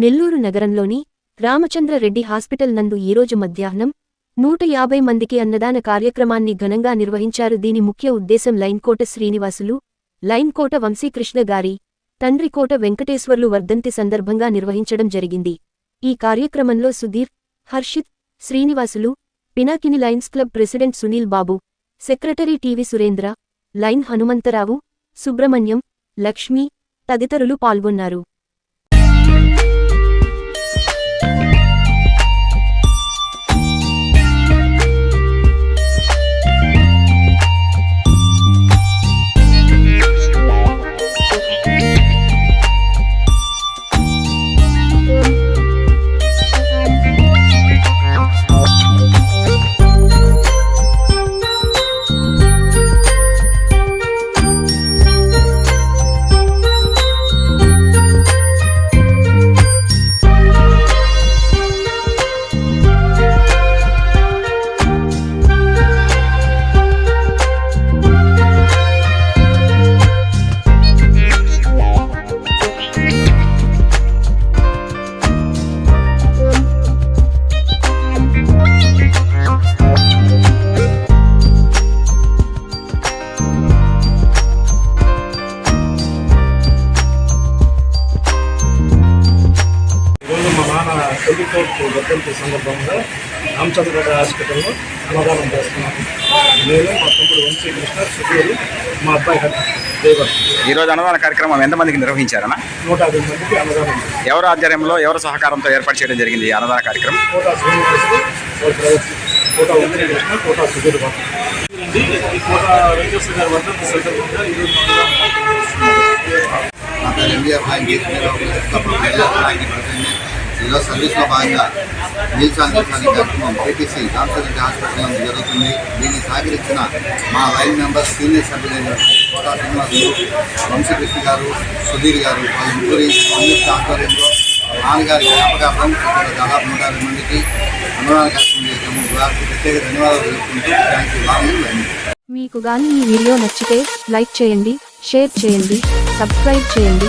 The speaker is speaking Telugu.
నెల్లూరు నగరంలోని రామచంద్రరెడ్డి హాస్పిటల్ నందు ఈరోజు మధ్యాహ్నం నూట యాభై మందికి అన్నదాన కార్యక్రమాన్ని ఘనంగా నిర్వహించారు. దీని ముఖ్య ఉద్దేశం లైన్కోట శ్రీనివాసులు లైన్కోట వంశీకృష్ణ గారి తండ్రికోట వెంకటేశ్వర్లు వర్ధంతి సందర్భంగా నిర్వహించడం జరిగింది. ఈ కార్యక్రమంలో Sudheer Harshith Srinivasulu Pinakini lions club president Sunil Babu secretary TV Surendra lion Hanumantharao Subrahmanyam Lakshmi తదితరులు పాల్గొన్నారు. ట్వంటీ ఫోర్త్ వర్ధంతి సందర్భంగా రామచంద్రగడ హాస్పిటల్లో అన్నదానం చేస్తున్నాము నేను మా తమ్ముడు వంశీ కృష్ణ సుధీరు మా అబ్బాయి దేవర్. ఈ రోజు అన్నదాన కార్యక్రమం ఎంతమందికి నిర్వహించారన్న? నూట యాభై మందికి అన్నదానం. ఎవరి ఆధ్వర్యంలో ఎవరి సహకారంతో ఏర్పాటు చేయడం జరిగింది ఈ అన్నదాన కార్యక్రమం? కోటా శ్రీనివాసులు కోటా వంశీ కృష్ణ కోటా సుధీర్ ఈ కోటా వెంకటేశ్వర గారి వర్ధంతి సందర్భంగా ఈరోజు. నా పేరు ఎంబీఆర్ ఈరోజు సర్వీస్లో భాగంగా మీల్స్ అండ్ మీల్స్ కార్యక్రమం ఏపీసీ రామచంద్ర హాస్పిటల్ జరుగుతుంది దీన్ని సహకరించిన మా లైన్ మెంబర్స్ సీనియర్ సభ్యులైన కోటా శ్రీనివాసులు వంశీకృష్ణ గారు సుధీర్ గారు వాళ్ళ ముగ్గురి సంయుక్త ఆధ్వర్యంలో నాన్నగారి జ్ఞాపకార్థం ఇక్కడ దాదాపు నూట యాభై మందికి అన్నదాన కార్యక్రమం చేసాము వారికి ప్రత్యేక ధన్యవాదాలు తెలుపుకుంటూ థ్యాంక్ యూ బాగుంది మీకు కానీ ఈ వీడియో నచ్చితే లైక్ చేయండి షేర్ చేయండి సబ్స్క్రైబ్ చేయండి.